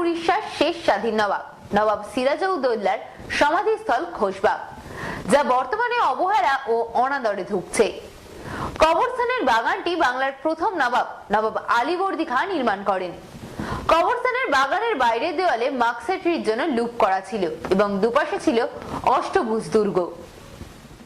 উড়িষ্যার শেষ স্বাধীন নবাব নবাব সিরাজউদ্দৌলার সমাধিস্থল খোশবাগ যা বর্তমানে অবহেলা ও অনাদরে ধুঁকছে। কবরস্থানের বাগানটি বাংলার প্রথম নবাব নবাব আলীবর্দী খান নির্মাণ করেন। কবরস্থানের বাগানের বাইরের দেওয়ালে মার্কসেট্রির জন্য লুপ করা ছিল এবং দুপাশে ছিল অষ্টভুজ দুর্গ।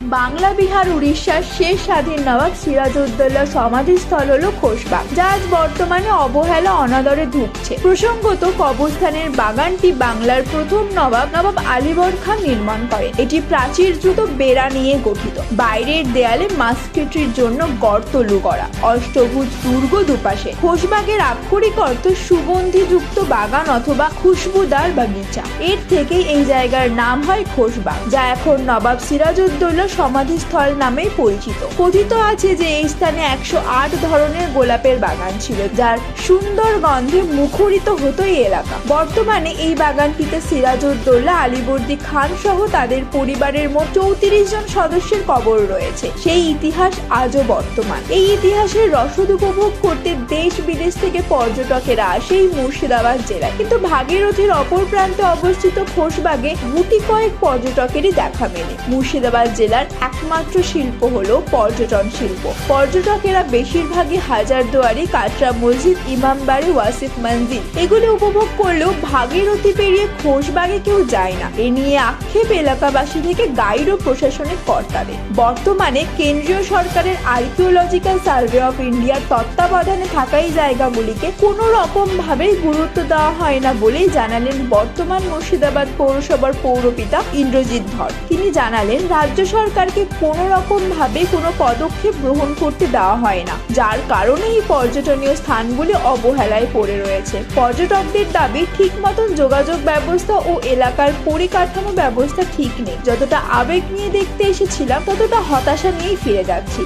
বাংলা, বিহার উড়িষ্যার শেষ স্বাধীন নবাব সিরাজউদ্দৌলা সমাধিস্থল হল খোশবাগ, যা আজ বর্তমানে অবহেলা অনাদরে ধুঁকছে। প্রসঙ্গত, কবরস্থানের বাগানটি বাংলার প্রথম নবাব নবাব আলিবর খান নির্মাণ করেন। এটি প্রাচীর দ্রুত বেড়া নিয়ে গঠিত। বাইরের দেয়ালে মাস্কেটরির জন্য গর্তলু করা অষ্টভুজ দুর্গ দুপাশে। খোশবাগের আক্ষরিক অর্থ সুগন্ধিযুক্ত বাগান অথবা খুশবুদার বাগিচা। এর থেকেই এই জায়গার নাম হয় খোশবাগ, যা এখন নবাব সিরাজউদ্দৌলা সমাধিস্থল নামেই পরিচিত। কথিত আছে যে এই স্থানে একশো আট ধরনের গোলাপের বাগান ছিল, যার সুন্দর গন্ধে মুখরিত হতো এই এলাকা। বর্তমানে এই বাগানটিতে সিরাজউদ্দৌলা, আলীবর্দী খান সহ তাদের পরিবারের মোট চৌত্রিশ জন সদস্যের কবর রয়েছে। সেই ইতিহাস আজও বর্তমান। এই ইতিহাসের রসদ উপভোগ করতে দেশ বিদেশ থেকে পর্যটকেরা আসে এই মুর্শিদাবাদ জেলায়। কিন্তু ভাগীরথীর অপর প্রান্তে অবস্থিত খোশবাগে গুটি কয়েক পর্যটকেরই দেখা মেলে। মুর্শিদাবাদ জেলার একমাত্র শিল্প হলো পর্যটন শিল্প। পর্যটকেরা বেশিরভাগই হাজারদুয়ারি কাটরা মসজিদ ইমামবাড়ি ওয়াসিফ মন্দির এগুলি উপভোগ করলেও ভাগীরথী পেরিয়ে খোশবাগে কেউ যায় না। এ নিয়ে আক্ষেপ এলাকাবাসী থেকে গাইড ও প্রশাসনিক কর্তাদের। বর্তমানে কেন্দ্রীয় সরকারের আর্কিওলজিক্যাল সার্ভে অফ ইন্ডিয়ার তত্ত্বাবধানে থাকা এই জায়গাগুলিকে কোনো রকম ভাবে গুরুত্ব দেওয়া হয় না বলেই জানালেন বর্তমান মুর্শিদাবাদ পৌরসভার পৌরপিতা ইন্দ্রজিৎ ধর। তিনি জানালেন, রাজ্য সরকারকে কোনো রকম ভাবে কোনো পদক্ষেপ গ্রহণ করতে দেওয়া হয় না। যার কারণে এই পর্যটনীয় স্থানগুলি অবহেলায় পড়ে রয়েছে। পর্যটকদের দাবি, ঠিক মতন যোগাযোগ ব্যবস্থা ও এলাকার পরিকাঠামো ব্যবস্থা ঠিক নেই। যতটা আবেগ নিয়ে দেখতে এসেছিলাম, ততটা হতাশা নিয়েই ফিরে যাচ্ছি।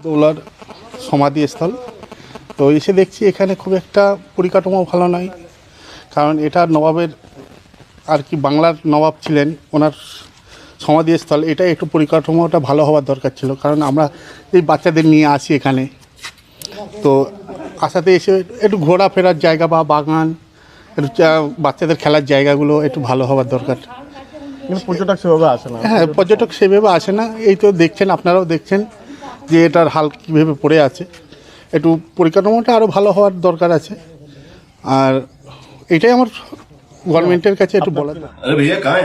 দৌলার সমাধিস্থল। তো এসে দেখছি এখানে খুব একটা পরিকাঠামো ভালো নয় কারণ এটা নবাবের আর কি বাংলার নবাব ছিলেন, ওনার সমাধিস্থল এটা একটু পরিকাঠামোটা ভালো হওয়ার দরকার ছিল কারণ আমরা এই বাচ্চাদের নিয়ে আসি এখানে। তো আসাতে এসে একটু ঘোরাফেরার জায়গা বা বাগান একটু বাচ্চাদের খেলার জায়গাগুলো একটু ভালো হওয়ার দরকার। পর্যটক সেভাবে আসে না। হ্যাঁ পর্যটক সেভাবে আসে না। এই তো দেখছেন আপনারাও দেখছেন যে এটার হাল কীভাবে পড়ে আছে। একটু পরিকাঠামোটা আরও ভালো হওয়ার দরকার আছে। আর এটাই আমার গভর্নমেন্টের কাছে একটু বলা আরে ভাইয়া কায়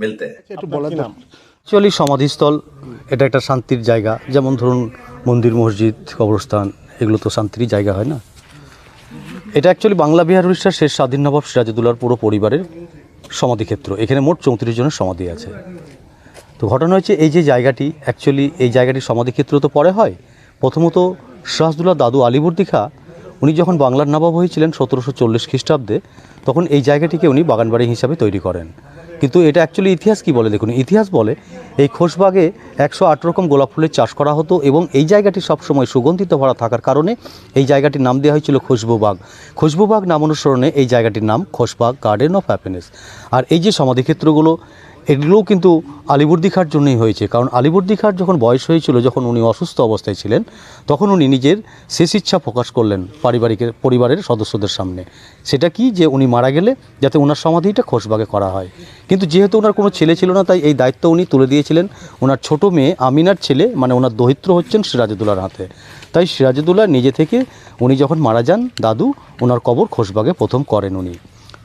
মিলতে। অ্যাকচুয়ালি সমাধিস্থল এটা একটা শান্তির জায়গা। যেমন ধরুন মন্দির মসজিদ কবরস্থান এগুলো তো শান্তিরই জায়গা হয় না? এটা অ্যাকচুয়ালি বাংলা বিহার উড়িষ্যার শেষ স্বাধীন নবাব সিরাজুদ্দৌলার পুরো পরিবারের সমাধিক্ষেত্র। এখানে মোট চৌত্রিশ জনের সমাধি আছে। তো ঘটনা হয়েছে এই যে জায়গাটি অ্যাকচুয়ালি এই জায়গাটি সমাধিক্ষেত্র তো পরে হয়। প্রথমত সিরাজদুল্লাহ দাদু আলিবর্দি খা উনি যখন বাংলার নবাব হয়েছিলেন সতেরোশো চল্লিশ খ্রিস্টাব্দে তখন এই জায়গাটিকে উনি বাগানবাড়ি হিসাবে তৈরি করেন। কিন্তু এটা অ্যাকচুয়ালি ইতিহাস কি বলে দেখুন? ইতিহাস বলে এই খোশবাগে একশো আট রকম গোলাপ ফুলের চাষ করা হতো এবং এই জায়গাটি সবসময় সুগন্ধিত ভরা থাকার কারণে এই জায়গাটির নাম দেওয়া হয়েছিল খুশবুবাগ। খুশবুবাগ নাম অনুসরণে এই জায়গাটির নাম খোশবাগ গার্ডেন অফ হ্যাপিনেস আর এই যে সমাধিক্ষেত্রগুলো এগুলোও কিন্তু আলিবর্দি খাঁর জন্যই হয়েছে। কারণ আলিবর্দি খাঁর যখন বয়স হয়েছিল, যখন উনি অসুস্থ অবস্থায় ছিলেন, তখন উনি নিজের শেষ ইচ্ছা প্রকাশ করলেন পারিবারিক পরিবারের সদস্যদের সামনে। সেটা কি যে উনি মারা গেলে যাতে ওনার সমাধিটা খোশবাগে করা হয়। কিন্তু যেহেতু ওনার কোনো ছেলে ছিল না, তাই এই দায়িত্ব উনি তুলে দিয়েছিলেন ওনার ছোট মেয়ে আমিনার ছেলে মানে ওনার দহিত্র হচ্ছেন সিরাজুদ্দৌলার হাতে। তাই সিরাজুদ্দৌলা নিজে থেকে উনি যখন মারা যান, দাদু ওনার কবর খোশবাগে প্রথম করেন উনি।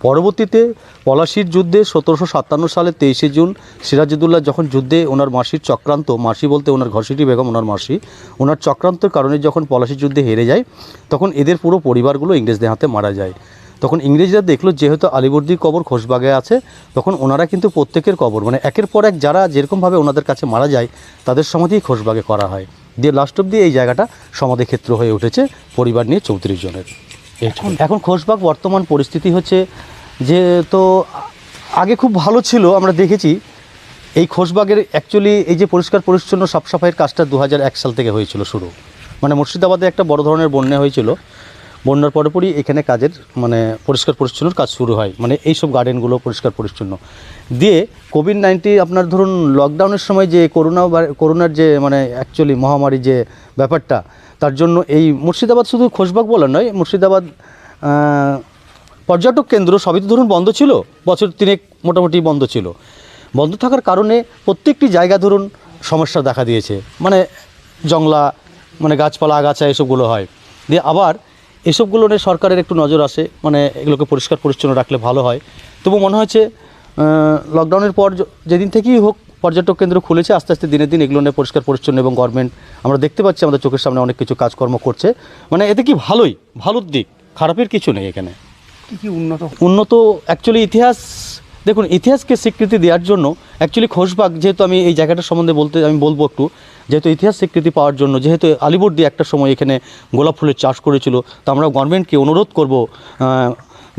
পরবর্তীতে পলাশির যুদ্ধে সতেরোশো সাতান্ন সালে তেইশে জুন সিরাজুদ্দৌলা যখন যুদ্ধে ওনার মাসির চক্রান্ত, মাসি বলতে ওনার ঘসিটি বেগম, ওনার মাসি, ওনার চক্রান্তের কারণে যখন পলাশির যুদ্ধে হেরে যায়, তখন এদের পুরো পরিবারগুলো ইংরেজদের হাতে মারা যায়। তখন ইংরেজরা দেখল যেহেতু আলিবর্দির কবর খোশবাগে আছে, তখন ওনারা কিন্তু প্রত্যেকের কবর মানে একের পর এক যারা যেরকমভাবে ওনাদের কাছে মারা যায়, তাদের সমাধি খোশবাগে করা হয়। দিয়ে লাস্ট অব্দি এই জায়গাটা সমাধিক্ষেত্র হয়ে উঠেছে পরিবার নিয়ে চৌত্রিশ জনের। এখন খোশবাগ বর্তমান পরিস্থিতি হচ্ছে যে তো আগে খুব ভালো ছিল আমরা দেখেছি। এই খোশবাগের অ্যাকচুয়ালি এই যে পরিষ্কার পরিচ্ছন্ন সাফ সাফাইয়ের কাজটা দু এক সাল থেকে হয়েছিল শুরু। মানে মুর্শিদাবাদে একটা বড় ধরনের বন্যা হয়েছিল। বন্যার পরপরই এখানে কাজের মানে পরিষ্কার পরিচ্ছন্নর কাজ শুরু হয়। মানে এইসব গার্ডেনগুলো পরিষ্কার পরিচ্ছন্ন। দিয়ে কোভিড নাইন্টিন আপনার ধরুন লকডাউনের সময় যে করোনা করোনার যে মানে অ্যাকচুয়ালি মহামারী যে ব্যাপারটা, তার জন্য এই মুর্শিদাবাদ শুধু খোশবাগ বলা নয়, মুর্শিদাবাদ পর্যটক কেন্দ্র সবই তো ধরুন বন্ধ ছিল। বছর তিনেক মোটামুটি বন্ধ ছিল। বন্ধ থাকার কারণে প্রত্যেকটি জায়গা ধরুন সমস্যা দেখা দিয়েছে। মানে জংলা মানে গাছপালা, আগাছা, এসবগুলো হয়। দিয়ে আবার এসবগুলো নিয়ে সরকারের একটু নজর আসে মানে এগুলোকে পরিষ্কার পরিচ্ছন্ন রাখলে ভালো হয়। তবু মনে হয়েছে লকডাউনের পর যেদিন থেকেই হোক পর্যটক কেন্দ্র খুলেছে আস্তে আস্তে দিনের দিন এগুলো নিয়ে পরিষ্কার পরিচ্ছন্ন এবং গভর্নমেন্ট আমরা দেখতে পাচ্ছি আমাদের চোখের সামনে অনেক কিছু কাজকর্ম করছে। মানে এতে কি ভালোই ভালোর দিক খারাপের কিছু নেই এখানে। কি কি উন্নত? উন্নত অ্যাকচুয়ালি ইতিহাস দেখুন ইতিহাসকে স্বীকৃতি দেওয়ার জন্য অ্যাকচুয়ালি খোশবাগ যেহেতু আমি এই জায়গাটার সম্বন্ধে বলতে আমি বলব একটু যেহেতু ইতিহাস স্বীকৃতি পাওয়ার জন্য, যেহেতু আলিবর্দি একটা সময় এখানে গোলাপ ফুলের চাষ করেছিল, তো আমরা গভর্নমেন্টকে অনুরোধ করব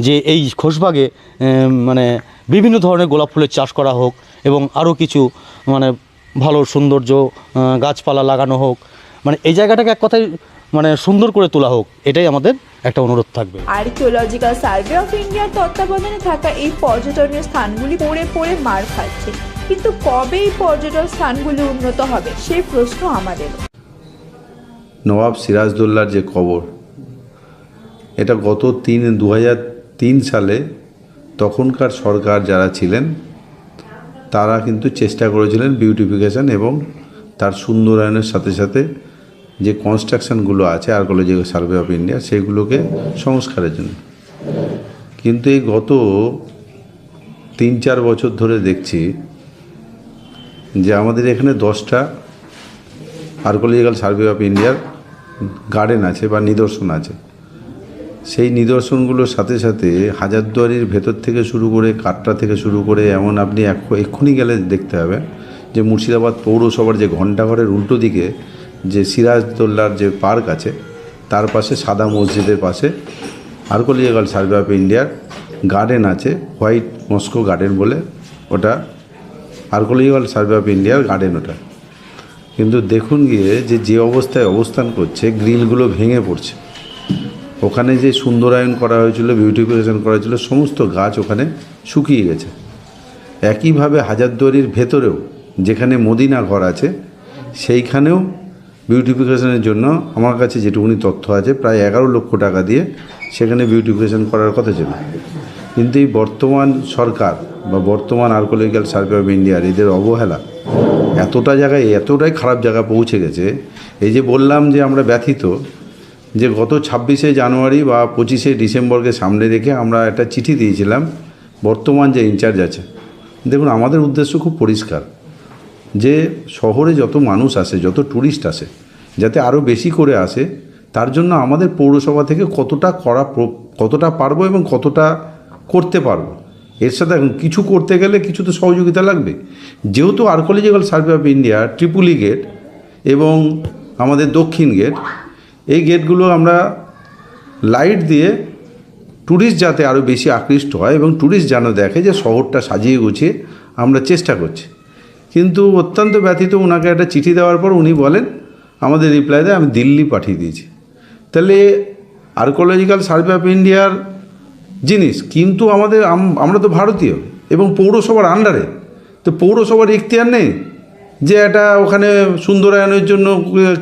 যে এই খোশবাগে মানে বিভিন্ন ধরনের গোলাপ ফুলের চাষ করা হোক এবং আরও কিছু মানে ভালো সৌন্দর্য গাছপালা লাগানো হোক মানে এই জায়গাটাকে এক কথায় মানে সুন্দর করে তোলা হোক, এটাই আমাদের একটা অনুরোধ থাকবে। আর্কিওলজিক্যাল সার্ভে অফ ইন্ডিয়ার তত্ত্বাবধানে থাকা এই পর্যটনীয় স্থানগুলি পড়ে পড়ে মার খাচ্ছে। কিন্তু কবে এই পর্যটন স্থানগুলি উন্নত হবে, সেই প্রশ্ন আমাদের। নবাব সিরাজদৌল্লার যে কবর, এটা গত তিন দু তিন সালে তখনকার সরকার যারা ছিলেন, তারা কিন্তু চেষ্টা করেছিলেন বিউটিফিকেশন এবং তার সুন্দরায়নের সাথে সাথে যে কনস্ট্রাকশনগুলো আছে আর্কোলজিক্যাল সার্ভে অফ ইন্ডিয়া, সেগুলোকে সংস্কারের জন্য। কিন্তু এই গত তিন, চার বছর ধরে দেখছি যে আমাদের এখানে দশটা আর্কোলজিক্যাল সার্ভে অফ ইন্ডিয়ার গার্ডেন আছে বা নিদর্শন আছে। সেই নিদর্শনগুলোর সাথে সাথে হাজারদুয়ারির ভেতর থেকে শুরু করে কাটরা থেকে শুরু করে এমন আপনি এক- এক্ষুনি গেলে দেখতে হবে যে মুর্শিদাবাদ পৌরসভার যে ঘণ্টাঘরের উল্টো দিকে যে সিরাজদোল্লার যে পার্ক আছে, তার পাশে সাদা মসজিদের পাশে আর্কোলজিক্যাল সার্ভে অফ ইন্ডিয়ার গার্ডেন আছে, হোয়াইট মস্কো গার্ডেন বলে ওটা আর্কোলজিক্যাল সার্ভে অফ ইন্ডিয়ার গার্ডেন ওটা। কিন্তু দেখুন গিয়ে যে যে অবস্থায় অবস্থান করছে, গ্রিলগুলো ভেঙে পড়ছে। ওখানে যে সুন্দরায়ন করা হয়েছিল বিউটিফিকেশন করা হয়েছিল, সমস্ত গাছ ওখানে শুকিয়ে গেছে। একইভাবে হাজারদুয়ারির ভেতরেও যেখানে মদিনা ঘর আছে, সেইখানেও বিউটিফিকেশনের জন্য আমার কাছে যেটুকুনি তথ্য আছে, প্রায় এগারো লক্ষ টাকা দিয়ে সেখানে বিউটিফিকেশন করার কথা ছিল। কিন্তু এই বর্তমান সরকার বা বর্তমান আর্কোলজিক্যাল সার্ভে অফ ইন্ডিয়ার এদের অবহেলা এতটা জায়গায়, এতটাই খারাপ জায়গায় পৌঁছে গেছে। এই যে বললাম যে আমরা ব্যথিত, যে গত ছাব্বিশে জানুয়ারি বা পঁচিশে ডিসেম্বরকে সামনে রেখে আমরা একটা চিঠি দিয়েছিলাম, বর্তমান যে ইনচার্জ আছে। দেখুন, আমাদের উদ্দেশ্য খুব পরিষ্কার, যে শহরে যত মানুষ আসে, যত ট্যুরিস্ট আসে, যাতে আরও বেশি করে আসে, তার জন্য আমাদের পৌরসভা থেকে কতটা করা কতটা পারব এবং কতটা করতে পারব। এর সাথে কিছু করতে গেলে কিছু তো সহযোগিতা লাগবে। যেহেতু Archaeological Survey of India, Tripolia gate এবং আমাদের দক্ষিণ গেট, এই গেটগুলো আমরা লাইট দিয়ে ট্যুরিস্ট যাতে আরও বেশি আকৃষ্ট হয় এবং ট্যুরিস্ট যেন দেখে যে শহরটা সাজিয়ে গুছিয়ে আমরা চেষ্টা করছি। কিন্তু অত্যন্ত ব্যথিত ওনাকে একটা চিঠি দেওয়ার পর উনি বলেন, আমাদের রিপ্লাই দেয় আমি দিল্লি পাঠিয়ে দিয়েছি। তাহলে আর্কোলজিক্যাল সার্ভে অফ ইন্ডিয়ার জিনিস, কিন্তু আমাদের আমরা তো ভারতীয় এবং পৌরসভার আন্ডারে তো পৌরসভার ইখতিয়ার নেই, যে এটা ওখানে সুন্দরায়নের জন্য,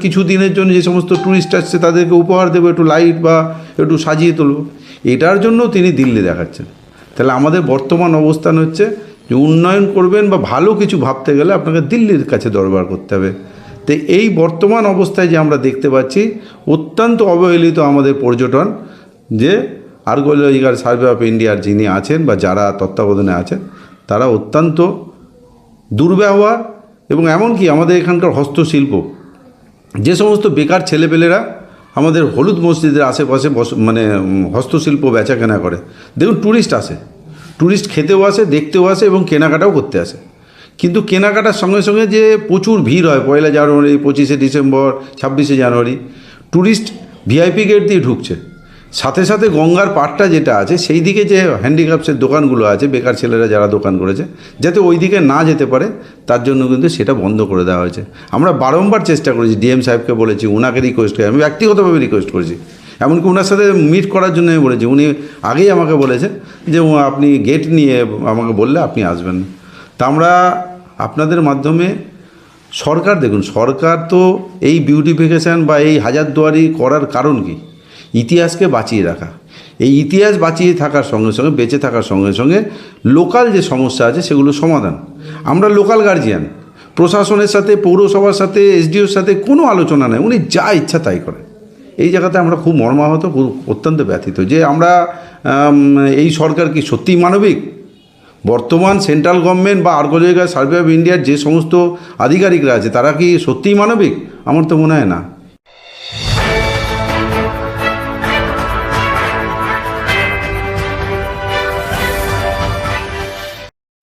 কিছু দিনের জন্য যে সমস্ত ট্যুরিস্ট আসছে তাদেরকে উপহার দেবো, একটু লাইট বা একটু সাজিয়ে তুলবো। এটার জন্য তিনি দিল্লি দেখাচ্ছেন। তাহলে আমাদের বর্তমান অবস্থান হচ্ছে যে উন্নয়ন করবেন বা ভালো কিছু ভাবতে গেলে আপনাকে দিল্লির কাছে দরবার করতে হবে। তো এই বর্তমান অবস্থায় যে আমরা দেখতে পাচ্ছি, অত্যন্ত অবহেলিত আমাদের পর্যটন, যে আর্কোলজিক্যাল সার্ভে অফ ইন্ডিয়ার যিনি আছেন বা যারা তত্ত্বাবধানে আছেন, তারা অত্যন্ত দুর্ব্যবহার এবং এমনকি আমাদের এখানকার হস্তশিল্প। যে সমস্ত বেকার ছেলেপেলেরা আমাদের হলুদ মসজিদের আশেপাশে মানে হস্তশিল্প বেচা কেনা করে। দেখুন ট্যুরিস্ট আসে। ট্যুরিস্ট খেতেও আসে, দেখতেও আসে এবং কেনাকাটাও করতে আসে। কিন্তু কেনাকাটার সঙ্গে সঙ্গে যে প্রচুর ভিড় হয়, পয়লা জানুয়ারি, পঁচিশে ডিসেম্বর, ছাব্বিশে জানুয়ারি ট্যুরিস্ট ভিআইপি গেট দিয়ে ঢুকছে। সাথে সাথে গঙ্গার পাড়টা যেটা আছে, সেই দিকে যে হ্যান্ডিক্রাফটসের দোকানগুলো আছে, বেকার ছেলেরা যারা দোকান করেছে, যাতে ওই দিকে না যেতে পারে, তার জন্য কিন্তু সেটা বন্ধ করে দেওয়া হয়েছে। আমরা বারংবার চেষ্টা করেছি ডিএম সাহেবকে বলেছি ওনাকে রিকোয়েস্ট করে, আমি ব্যক্তিগতভাবে রিকোয়েস্ট করেছি। এমনকি ওনার সাথে মিট করার জন্য আমি বলেছি, উনি আগেই আমাকে বলেছে যে আপনি গেট নিয়ে আমাকে বললে আপনি আসবেন তা আমরা আপনাদের মাধ্যমে সরকার, দেখুন, সরকার তো এই বিউটিফিকেশান বা এই হাজারদুয়ারি করার কারণ কি? ইতিহাসকে বাঁচিয়ে রাখা। এই ইতিহাস বাঁচিয়ে থাকার সঙ্গে সঙ্গে, বেঁচে থাকার সঙ্গে সঙ্গে লোকাল যে সমস্যা আছে সেগুলো সমাধান। আমরা লোকাল গার্জিয়ান প্রশাসনের সাথে, পৌরসভার সাথে, এসডিওর সাথে কোনো আলোচনা নেই। উনি যা ইচ্ছা তাই করে এই জায়গাতে আমরা খুব মর্মাহত অত্যন্ত ব্যথিত যে আমরা এই সরকার কি সত্যিই মানবিক? বর্তমান সেন্ট্রাল গভর্নমেন্ট বা আর্কোলজিক্যাল সার্ভে অফ ইন্ডিয়ার যে সমস্ত আধিকারিকরা আছে, তারা কি সত্যিই মানবিক? আমার তো মনে হয় না।